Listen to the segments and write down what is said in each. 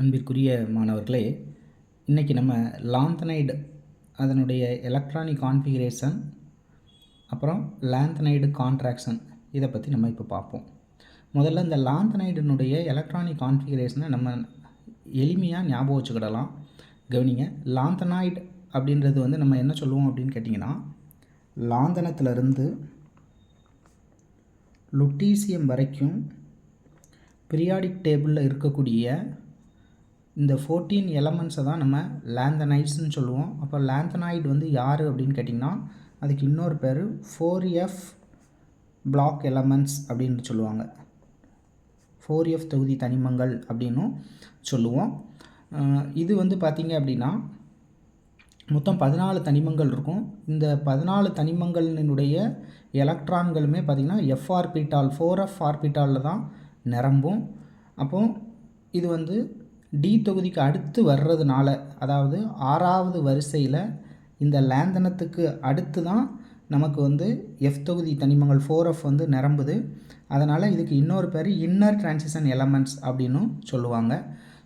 அன்பிற்குரிய மாணவர்களே இன்றைக்கி நம்ம லாந்தனைடு அதனுடைய எலக்ட்ரானிக் கான்ஃபிகரேஷன் அப்புறம் லாந்தனைடு கான்ட்ராக்ஷன் இதை பற்றி நம்ம இப்போ பார்ப்போம். முதல்ல இந்த லாந்தனைடினுடைய எலக்ட்ரானிக் கான்ஃபிகரேஷனை நம்ம எளிமையாக ஞாபகம் வச்சுக்கிடலாம். கவனிங்க லாந்தனாய்டு அப்படின்றது வந்து நம்ம என்ன சொல்லுவோம் அப்படின்னு கேட்டிங்கன்னா லாந்தனத்திலிருந்து லுட்டீசியம் வரைக்கும் பிரியாடிக் டேபிளில் இருக்கக்கூடிய இந்த ஃபோர்டீன் எலமெண்ட்ஸை தான் நம்ம லேந்தனைட்ஸ்னு சொல்லுவோம். அப்போ லேந்தனைட் வந்து யார் அப்படின்னு கேட்டிங்கன்னா அதுக்கு இன்னொரு பேர் ஃபோர் எஃப் பிளாக் எலமெண்ட்ஸ் அப்படின்னு சொல்லுவாங்க. ஃபோர் எஃப் தொகுதி தனிமங்கள் அப்படின்னும் சொல்லுவோம். இது வந்து பார்த்திங்க அப்படின்னா மொத்தம் பதினாலு தனிமங்கள் இருக்கும். இந்த பதினாலு தனிமங்களினுடைய எலக்ட்ரான்களுமே பார்த்திங்கன்னா எஃப்ஆர்பிட்டால் ஃபோர் எஃப் ஆர்பிட்டாலில் தான் நிரம்பும். அப்போது இது வந்து டி தொகுதிக்கு அடுத்து வர்றதுனால அதாவது ஆறாவது வரிசையில் இந்த லேந்தனத்துக்கு அடுத்து தான் நமக்கு வந்து எஃப் தொகுதி தனிமங்கள் ஃபோர் எஃப் வந்து நிரம்புது. அதனால் இதுக்கு இன்னொரு பேர் இன்னர் டிரான்சிஷன் எலமெண்ட்ஸ் அப்படின்னும் சொல்லுவாங்க.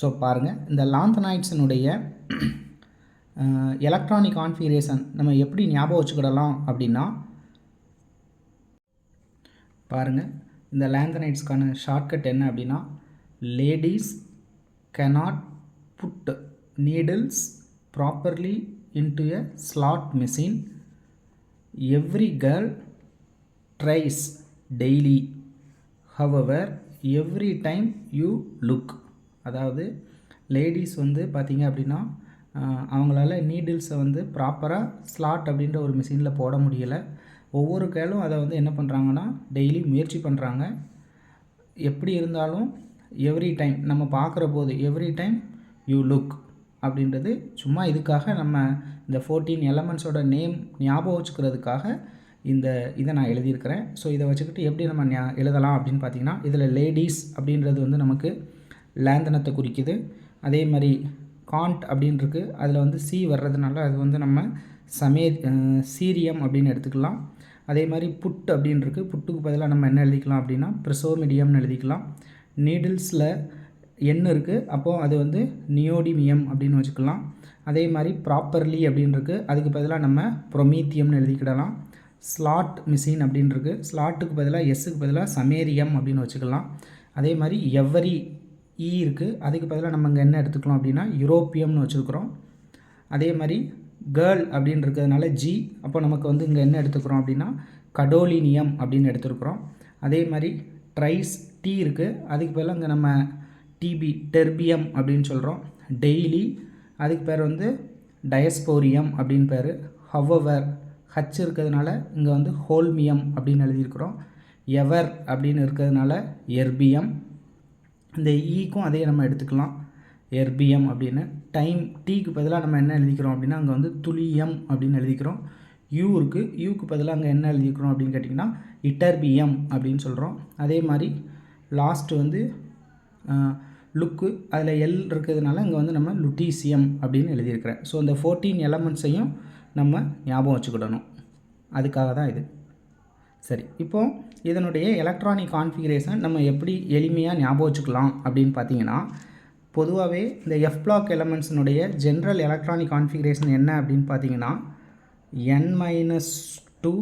ஸோ பாருங்கள் இந்த லாந்தனைட்ஸினுடைய எலக்ட்ரானிக் கான்ஃபிகரேஷன் நம்ம எப்படி ஞாபகம் வச்சுக்கிடலாம் அப்படின்னா பாருங்கள் இந்த லேந்தனைட்ஸ்க்கான ஷார்ட்கட் என்ன அப்படின்னா ladies cannot put needles properly into a slot machine. Every girl tries daily. However every time you look அதாவது லேடிஸ் வந்து பார்த்தீங்க அப்படின்னா அவங்களால நீடில்ஸை வந்து ப்ராப்பராக ஸ்லாட் அப்படின்ற ஒரு மிஷினில் போட முடியலை. ஒவ்வொரு கேளும் அதை வந்து என்ன பண்ணுறாங்கன்னா டெய்லி முயற்சி பண்ணுறாங்க எப்படி இருந்தாலும் எவ்ரி டைம் நம்ம பார்க்குற போது எவ்ரி டைம் யூ லுக் அப்படின்றது சும்மா இதுக்காக நம்ம இந்த ஃபோர்டீன் எலமெண்ட்ஸோட நேம் ஞாபகம் வச்சுக்கிறதுக்காக இந்த இதை நான் எழுதியிருக்கிறேன். ஸோ இதை வச்சுக்கிட்டு எப்படி நம்ம ஞா எழுதலாம் அப்படின்னு பார்த்தீங்கன்னா இதில் லேடிஸ் அப்படின்றது வந்து நமக்கு லேந்தனத்தை குறிக்குது. அதே மாதிரி காண்ட் அப்படின்ருக்கு. அதில் வந்து சி வர்றதுனால அது வந்து நம்ம சமே சீரியம் அப்படின்னு எடுத்துக்கலாம். அதே மாதிரி புட் அப்படின்ருக்கு. புட்டுக்கு பதிலாக நம்ம என்ன எழுதிக்கலாம் அப்படின்னா ப்ரிசோமிடியம்னு எழுதிக்கலாம். நீடில்ஸில் எண் இருக்குது அப்போது அது வந்து நியோடிமியம் அப்படின்னு வச்சுக்கலாம். அதே மாதிரி ப்ராப்பர்லி அப்படின்னு இருக்குது அதுக்கு பதிலாக நம்ம ப்ரொமீத்தியம்னு எழுதிக்கிடலாம். ஸ்லாட் மிஷின் அப்படின்னு இருக்குது ஸ்லாட்டுக்கு பதிலாக எஸ்ஸுக்கு பதிலாக சமேரியம் அப்படின்னு வச்சுக்கலாம். அதே மாதிரி எவ்வரி இ e இருக்குது அதுக்கு பதிலாக நம்ம இங்கே என்ன எடுத்துக்கலாம் அப்படின்னா யூரோப்பியம்னு வச்சுருக்குறோம். அதே மாதிரி கேர்ள் அப்படின்னு இருக்கிறதுனால ஜி அப்போ நமக்கு வந்து இங்கே என்ன எடுத்துக்கிறோம் அப்படின்னா கடோலினியம் அப்படின்னு எடுத்துருக்குறோம். அதே மாதிரி ட்ரைஸ் டீ இருக்குது அதுக்கு பதிலாக இங்கே நம்ம டிபி டெர்பியம் அப்படின்னு சொல்கிறோம் டெய்லி அதுக்கு பேர் வந்து டயஸ்போரியம் அப்படின்னு பேர். ஹவ்வவர் ஹச் இருக்கிறதுனால இங்கே வந்து ஹோல்மியம் அப்படின்னு எழுதியிருக்கிறோம். எவர் அப்படின்னு இருக்கிறதுனால எர்பியம் இந்த e ஈக்கும் அதே நம்ம எடுத்துக்கலாம். எர்பியம் அப்படின்னு. டைம் டீக்கு பதிலாக நம்ம என்ன எழுதிக்கிறோம் அப்படின்னா அங்கே வந்து துளியம் அப்படின்னு எழுதிக்கிறோம். யூ இருக்குது யூக்கு பதிலாக அங்கே என்ன எழுதிக்கிறோம் அப்படின்னு கேட்டிங்கன்னா இட்டர்பியம் அப்படின்னு சொல்கிறோம் அதே மாதிரி லாஸ்ட்டு வந்து லுக்கு அதில் எல் இருக்கிறதுனால இங்கே வந்து நம்ம லுட்டீசியம் அப்படின்னு எழுதியிருக்கிறேன். ஸோ இந்த ஃபோர்டீன் எலமெண்ட்ஸையும் நம்ம ஞாபகம் வச்சுக்கிடணும். அதுக்காக தான் இது. சரி இப்போ இதனுடைய எலக்ட்ரானிக் கான்ஃபிகரேஷன் நம்ம எப்படி எளிமையாக ஞாபகம் வச்சுக்கலாம் அப்படின்னு பார்த்தீங்கன்னா பொதுவாகவே இந்த எஃப் பிளாக் எலமெண்ட்ஸினுடைய ஜென்ரல் எலக்ட்ரானிக் கான்ஃபிகரேஷன் என்ன அப்படின்னு பார்த்தீங்கன்னா N minus two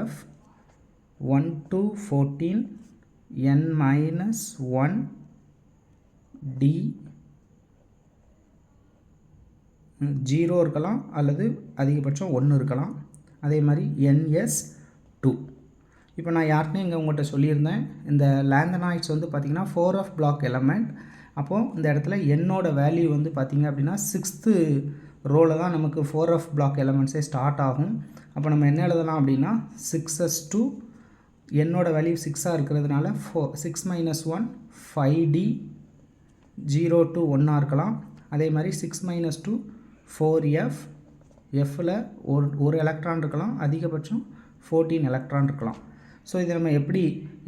F one two fourteen N minus one D zero இருக்கலாம் அல்லது அதிகபட்சம் ஒன்று இருக்கலாம். அதே மாதிரி என்எஸ் டூ இப்போ நான் யாருக்குமே இங்கே உங்கள்கிட்ட சொல்லியிருந்தேன் இந்த லேந்தனாய்ட்ஸ் வந்து பார்த்திங்கன்னா ஃபோர் ஆஃப் பிளாக் எலமெண்ட் அப்போது இந்த இடத்துல என்னோட வேல்யூ வந்து பார்த்திங்க அப்படின்னா சிக்ஸ்த்து ரோவில் தான் நமக்கு ஃபோர் ஆஃப் பிளாக் எலமெண்ட்ஸே ஸ்டார்ட் ஆகும். அப்போ நம்ம என்ன எழுதலாம் அப்படின்னா சிக்ஸ் எஸ் டூ என்னோட வேல்யூ சிக்ஸாக இருக்கிறதுனால four six minus one five D zero to ஒன்னாக இருக்கலாம். அதே மாதிரி six minus two four F எஃப்பில் ஒரு ஒரு எலக்ட்ரான் இருக்கலாம். அதிகபட்சம் ஃபோர்டீன் எலக்ட்ரான் இருக்கலாம். ஸோ இதை நம்ம எப்படி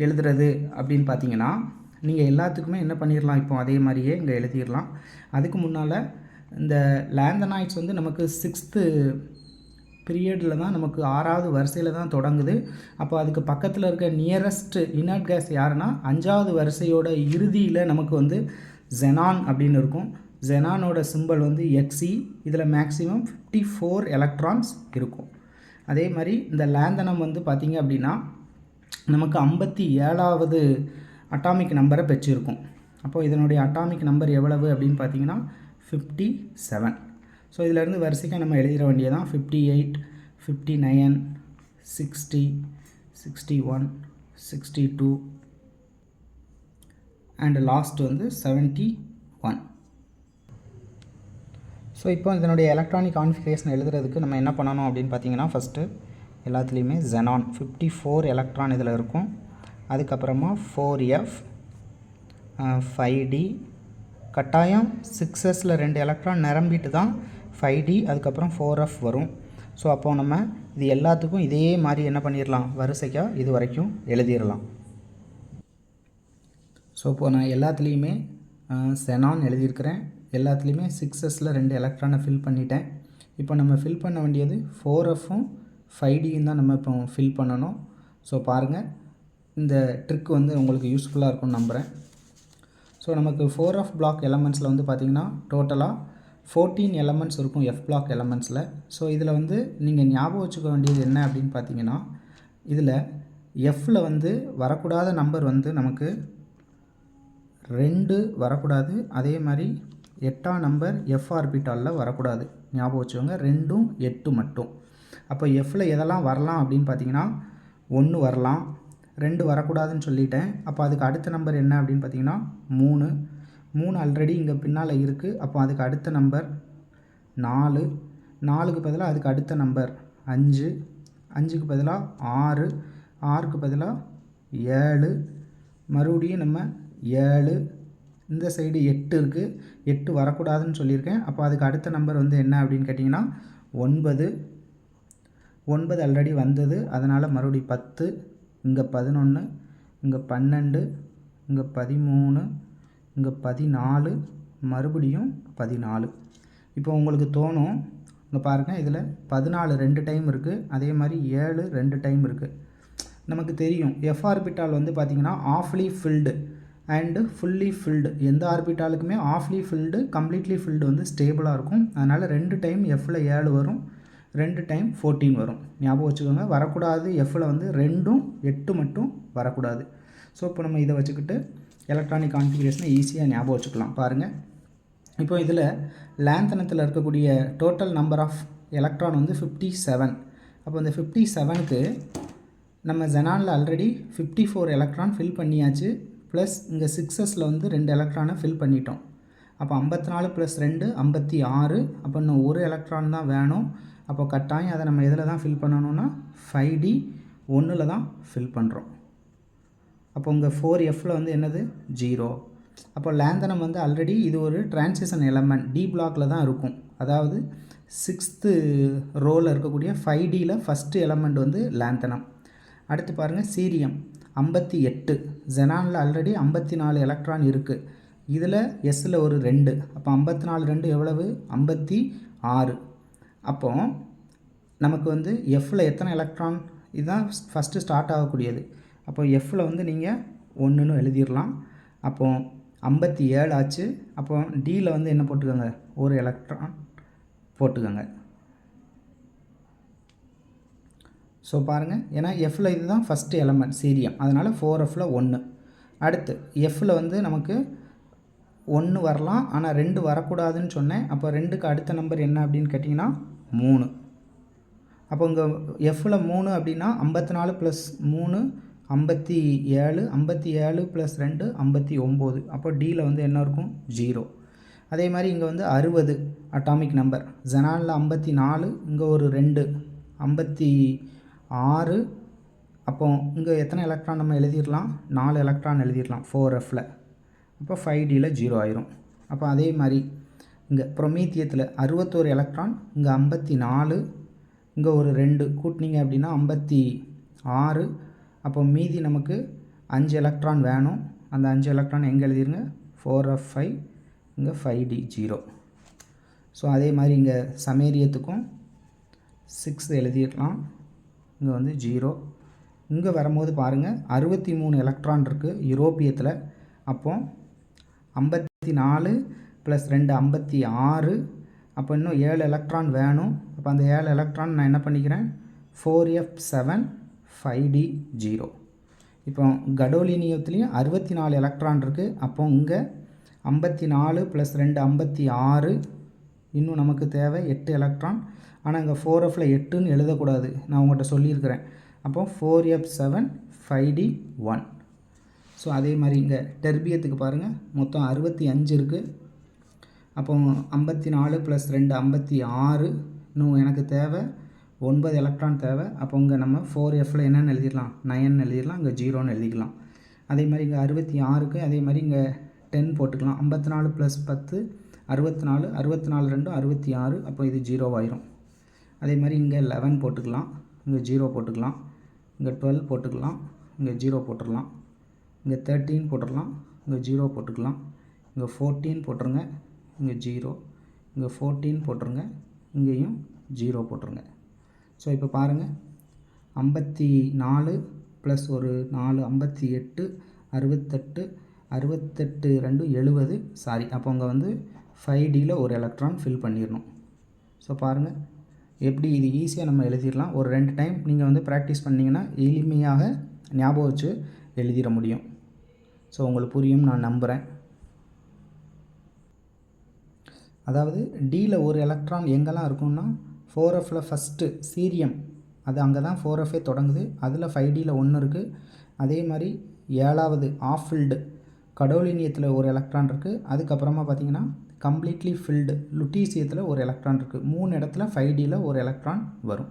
எழுதுறது அப்படின்னு பார்த்தீங்கன்னா நீங்கள் எல்லாத்துக்குமே என்ன பண்ணிடலாம் இப்போ? அதே மாதிரியே இங்கே எழுதிடலாம் அதுக்கு முன்னால் இந்த லேந்தனாய்ட்ஸ் வந்து நமக்கு சிக்ஸ்த்து பீரியடில் தான் நமக்கு ஆறாவது வரிசையில் தான் தொடங்குது. அப்போ அதுக்கு பக்கத்தில் இருக்க நியரஸ்ட்டு இனர்ட் கேஸ் யாருன்னா அஞ்சாவது வரிசையோட இறுதியில் நமக்கு வந்து ஜெனான் அப்படின்னு இருக்கும். ஜெனானோட சிம்பல் வந்து எக்ஸி இதில் மேக்ஸிமம் ஃபிஃப்டி ஃபோர் எலக்ட்ரான்ஸ் இருக்கும். அதே மாதிரி இந்த லேந்தனம் வந்து பார்த்திங்க அப்படின்னா நமக்கு ஐம்பத்தி ஏழாவது அட்டாமிக் நம்பரை பெற்றிருக்கும். அப்போது இதனுடைய அட்டாமிக் நம்பர் எவ்வளவு அப்படின்னு பார்த்தீங்கன்னா ஃபிஃப்டி செவன் ஸோ இதிலேருந்து வரிசைக்காக நம்ம எழுதிட வேண்டியதான் fifty eight fifty nine sixty sixty one sixty two and last வந்து செவன்ட்டி ஒன் ஸோ இப்போ இதனுடைய எலக்ட்ரானிக் கான்ஃபிகரேஷன் எழுதுறதுக்கு நம்ம என்ன பண்ணணும் அப்படின்னு பார்த்தீங்கன்னா ஃபஸ்ட்டு எல்லாத்துலேயுமே ஜெனான் ஃபிஃப்டி ஃபோர் எலக்ட்ரான் இதில் இருக்கும். அதுக்கப்புறமா ஃபோர் எஃப் ஃபைவ் டி கட்டாயம் சிக்ஸஸில் ரெண்டு எலக்ட்ரான் நிரம்பிட்டு தான் ஃபைவ் டி அதுக்கப்புறம் ஃபோர் எஃப் வரும். ஸோ அப்போது நம்ம இது எல்லாத்துக்கும் இதே மாதிரி என்ன பண்ணிடலாம் வரிசைக்காக இது வரைக்கும் எழுதிடலாம் ஸோ இப்போது நான் எல்லாத்துலேயுமே செனான் எழுதியிருக்கிறேன் எல்லாத்துலேயுமே சிக்ஸஸில் ரெண்டு எலக்ட்ரானை ஃபில் பண்ணிட்டேன். இப்போ நம்ம ஃபில் பண்ண வேண்டியது ஃபோர் எஃப்பும் ஃபைவ் டியும் தான் நம்ம இப்போ ஃபில் பண்ணணும். ஸோ பாருங்கள் இந்த ட்ரிக் வந்து உங்களுக்கு யூஸ்ஃபுல்லாக இருக்கும்னு நம்புகிறேன் ஸோ நமக்கு ஃபோர் ஆஃப் பிளாக் எலமெண்ட்ஸில் வந்து பார்த்திங்கன்னா டோட்டலாக ஃபோர்டீன் எலமெண்ட்ஸ் இருக்கும் எஃப் பிளாக் எலமெண்ட்ஸில் ஸோ இதில் வந்து நீங்கள் ஞாபகம் வச்சுக்க வேண்டியது என்ன அப்படின்னு பார்த்தீங்கன்னா இதில் எஃப்பில் வந்து வரக்கூடாத நம்பர் வந்து நமக்கு ரெண்டு வரக்கூடாது. அதே மாதிரி எட்டாம் நம்பர் எஃப் ஆர்பிட்டாலில் வரக்கூடாது. ஞாபகம் வச்சுக்கோங்க ரெண்டும் எட்டு மட்டும். அப்போ எஃப்பில் எதெல்லாம் வரலாம் அப்படின்னு பார்த்தீங்கன்னா ஒன்று வரலாம் ரெண்டு வரக்கூடாதுன்னு சொல்லிட்டேன். அப்போ அதுக்கு அடுத்த நம்பர் என்ன அப்படின்னு பார்த்தீங்கன்னா மூணு. மூணு ஆல்ரெடி இங்கே பின்னால் இருக்குது அப்போ அதுக்கு அடுத்த நம்பர் நாலு. நாலுக்கு பதிலாக அதுக்கு அடுத்த நம்பர் அஞ்சு. அஞ்சுக்கு பதிலாக ஆறு. ஆறுக்கு பதிலாக ஏழு. மறுபடியும் நம்ம ஏழு. இந்த சைடு எட்டு இருக்குது எட்டு வரக்கூடாதுன்னு சொல்லியிருக்கேன். அப்போ அதுக்கு அடுத்த நம்பர் வந்து என்ன அப்படின்னு கேட்டிங்கன்னா ஒன்பது. ஒன்பது ஆல்ரெடி வந்தது. அதனால் மறுபடி பத்து. இங்கே பதினொன்று இங்கே பன்னெண்டு. இங்கே பதிமூணு. இங்கே பதினாலு மறுபடியும் பதினாலு. இப்போ உங்களுக்கு தோணும் இங்கே பாருங்கள் இதில் பதினாலு ரெண்டு டைம் இருக்குது அதே மாதிரி ஏழு ரெண்டு டைம் இருக்குது நமக்கு தெரியும் எஃப் ஆர்பிட்டால் வந்து பார்த்திங்கன்னா half filled and fully filled எந்த ஆர்பிட்டாலுக்குமே ஆஃப்லி ஃபில்டு கம்ப்ளீட்லி ஃபில்டு வந்து ஸ்டேபிளாக இருக்கும். அதனால் ரெண்டு டைம் எஃப்பில் ஏழு வரும் ரெண்டு டைம் ஃபோர்டீன் வரும். ஞாபகம் வச்சுக்கோங்க வரக்கூடாது எஃப்பில் வந்து ரெண்டும் எட்டு மட்டும் வரக்கூடாது. ஸோ இப்போ நம்ம இதை வச்சுக்கிட்டு எலக்ட்ரானிக் கான்ஃபிகரேஷனை ஈஸியாக ஞாபகம் வச்சுக்கலாம். பாருங்கள் இப்போ இதில் லேந்தனத்தில் இருக்கக்கூடிய டோட்டல் நம்பர் ஆஃப் எலக்ட்ரான் வந்து ஃபிஃப்டி செவன் அப்போ இந்த ஃபிஃப்டி செவனுக்கு நம்ம ஜெனானில் already fifty four electron fill பண்ணியாச்சு. ப்ளஸ் இங்கே சிக்ஸஸில் வந்து ரெண்டு எலக்ட்ரானை ஃபில் பண்ணிட்டோம். அப்போ ஐம்பத்தி நாலு ப்ளஸ் ரெண்டு ஐம்பத்தி ஆறு. அப்போ இன்னும் ஒரு எலக்ட்ரான் தான் வேணும். அப்போ கட்டாயம் அதை நம்ம எதில் தான் ஃபில் பண்ணணும்னா? ஃபைவ் டி ஒன்றில் தான் ஃபில் பண்ணுறோம் அப்போ உங்கள் ஃபோர் எஃப்பில் வந்து என்னது? ஜீரோ அப்போ லேந்தனம் வந்து ஆல்ரெடி இது ஒரு டிரான்சிஷன் எலமெண்ட் டி பிளாக்கில் தான் இருக்கும். அதாவது சிக்ஸ்த்து ரோவில் இருக்கக்கூடிய ஃபைவ் டியில் ஃபஸ்ட்டு எலமெண்ட் வந்து லேந்தனம். அடுத்து பாருங்கள் சீரியம் ஐம்பத்தி எட்டு. ஜெனானில் ஆல்ரெடி ஐம்பத்தி நாலு எலக்ட்ரான் இருக்குது இதில் எஸ்ஸில் ஒரு ரெண்டு. அப்போ ஐம்பத்தி நாலு ரெண்டு எவ்வளவு? ஐம்பத்தி ஆறு. அப்போ நமக்கு வந்து எஃப்பில் எத்தனை எலக்ட்ரான் இதுதான் ஃபஸ்ட்டு ஸ்டார்ட் ஆகக்கூடியது. அப்போ எஃப்பில் வந்து நீங்கள் ஒன்றுன்னு எழுதிடலாம். அப்போ ஐம்பத்தி ஏழு ஆச்சு. அப்போ டியில் வந்து என்ன போட்டுக்கோங்க? ஒரு எலக்ட்ரான் போட்டுக்கோங்க. ஸோ பாருங்கள் ஏன்னா எஃப்பில் இதுதான் ஃபஸ்ட்டு எலமெண்ட் சீரியம். அதனால் ஃபோர் எஃப்பில் ஒன்று அடுத்து எஃப்பில் வந்து நமக்கு ஒன்று வரலாம். ஆனால் ரெண்டு வரக்கூடாதுன்னு சொன்னேன். அப்போ ரெண்டுக்கு அடுத்த நம்பர் என்ன அப்படின்னு கேட்டிங்கன்னா மூணு. அப்போ இங்கே எஃப்பில் மூணு அப்படின்னா ஐம்பத்தி நாலு ப்ளஸ் மூணு ஐம்பத்தி ஏழு ஐம்பத்தி ஏழு ப்ளஸ் ரெண்டு ஐம்பத்தி ஒம்பது. அப்போ டியில் வந்து என்ன இருக்கும்? ஜீரோ அதே மாதிரி இங்கே வந்து அறுபது அட்டாமிக் நம்பர் ஜெனானில் ஐம்பத்தி நாலு இங்கே ஒரு ரெண்டு. ஐம்பத்தி ஆறு அப்போ இங்கே எத்தனை எலக்ட்ரான் நம்ம எழுதிடலாம்? நாலு எலக்ட்ரான் எழுதிடலாம் ஃபோர் எஃப்பில் அப்போ ஃபைவ் டியில் ஜீரோ ஆயிரும். அப்போ அதே மாதிரி இங்கே ப்ரொமீத்தியத்தில் அறுபத்தோரு எலக்ட்ரான் இங்கே ஐம்பத்தி நாலு இங்கே ஒரு ரெண்டு. கூட்டினீங்க அப்படின்னா ஐம்பத்தி ஆறு அப்போ மீதி நமக்கு அஞ்சு எலக்ட்ரான் வேணும். அந்த அஞ்சு எலக்ட்ரான் எங்கே எழுதிருங்க? ஃபோர் எஃப் ஃபைவ் இங்கே ஃபைவ் டி ஜீரோ ஸோ அதே மாதிரி இங்கே சமேரியத்துக்கும் சிக்ஸ் எழுதிடலாம் இங்கே வந்து ஜீரோ இங்கே வரும்போது பாருங்கள் அறுபத்தி மூணு எலக்ட்ரான் இருக்குது யூரோப்பியத்தில். அப்போது ஐம்பத்தி ஐம்பத்தி நாலு ப்ளஸ் ரெண்டு ஐம்பத்தி ஆறு அப்போ இன்னும் ஏழு எலக்ட்ரான் வேணும். அப்போ அந்த ஏழு எலக்ட்ரான் நான் என்ன பண்ணிக்கிறேன்? Four F seven five D zero இப்போ கடோலினியத்துலேயும் அறுபத்தி நாலு எலக்ட்ரான் இருக்குது அப்போ இங்கே ஐம்பத்தி நாலு ப்ளஸ் ரெண்டு ஐம்பத்தி ஆறு இன்னும் நமக்கு தேவை எட்டு எலக்ட்ரான் ஆனால் இங்கே ஃபோர் எஃப்பில் எட்டுன்னு எழுதக்கூடாது. நான் உங்கள்கிட்ட சொல்லியிருக்கிறேன். அப்போ four F seven five D one so அதே மாதிரி இங்கே டெர்பியத்துக்கு பாருங்கள் மொத்தம் அறுபத்தி அஞ்சு இருக்குது அப்போ ஐம்பத்தி நாலு ப்ளஸ் ரெண்டு ஐம்பத்தி ஆறு இன்னும் எனக்கு தேவை ஒன்பது எலக்ட்ரான் தேவை. அப்போ இங்கே நம்ம ஃபோர் எஃப்பில் என்னென்னு எழுதிடலாம்? நயன் எழுதிடலாம் இங்கே ஜீரோன்னு எழுதிக்கலாம். அதே மாதிரி இங்கே அறுபத்தி ஆறுக்கு அதே மாதிரி இங்கே டென் போட்டுக்கலாம். ஐம்பத்தி நாலு ப்ளஸ் பத்து அறுபத்தி நாலு அறுபத்தி நாலு ரெண்டும் அறுபத்தி ஆறு. அப்போ இது ஜீரோவாயிரும் அதே மாதிரி இங்கே லெவன் போட்டுக்கலாம். இங்கே ஜீரோ போட்டுக்கலாம். இங்கே டுவெல் போட்டுக்கலாம். இங்கே ஜீரோ போட்டுடலாம். இங்கே தேர்ட்டீன் போட்டுடலாம். இங்கே ஜீரோ போட்டுக்கலாம். இங்கே ஃபோர்டீன் போட்டுருங்க. இங்கே ஜீரோ இங்கே ஃபோர்டீன் போட்டுருங்க. இங்கேயும் ஜீரோ போட்டுருங்க. ஸோ இப்போ பாருங்கள் ஐம்பத்தி நாலு ப்ளஸ் ஒரு நாலு ஐம்பத்தி எட்டு அறுபத்தெட்டு அறுபத்தெட்டு ரெண்டு எழுபது சாரி அப்போ அங்கே வந்து ஃபைவ் டியில் ஒரு எலக்ட்ரான் ஃபில் பண்ணிடணும். ஸோ பாருங்கள் எப்படி இது ஈஸியாக நம்ம எழுதிடலாம்? ஒரு ரெண்டு டைம் நீங்கள் வந்து ப்ராக்டிஸ் பண்ணிங்கன்னா எளிமையாக ஞாபகம் வச்சு எழுதிட முடியும். ஸோ உங்களுக்கு புரியும் நான் நம்புகிறேன் அதாவது டியில் ஒரு எலக்ட்ரான் எங்கெல்லாம் இருக்குன்னா ஃபோர் எஃப்பில் ஃபஸ்ட்டு சீரியம். அது அங்கே தான் ஃபோர் எஃபே தொடங்குது. அதில் ஃபைவ் டியில் ஒன்று இருக்குது அதே மாதிரி ஏழாவது ஆஃபில்டு. கடோலினியத்தில் ஒரு எலக்ட்ரான் இருக்குது அதுக்கப்புறமா பார்த்தீங்கன்னா கம்ப்ளீட்லி ஃபில்டு லுட்டீசியத்தில் ஒரு எலக்ட்ரான் இருக்குது மூணு இடத்துல ஃபைவ் டியில் ஒரு எலக்ட்ரான் வரும்.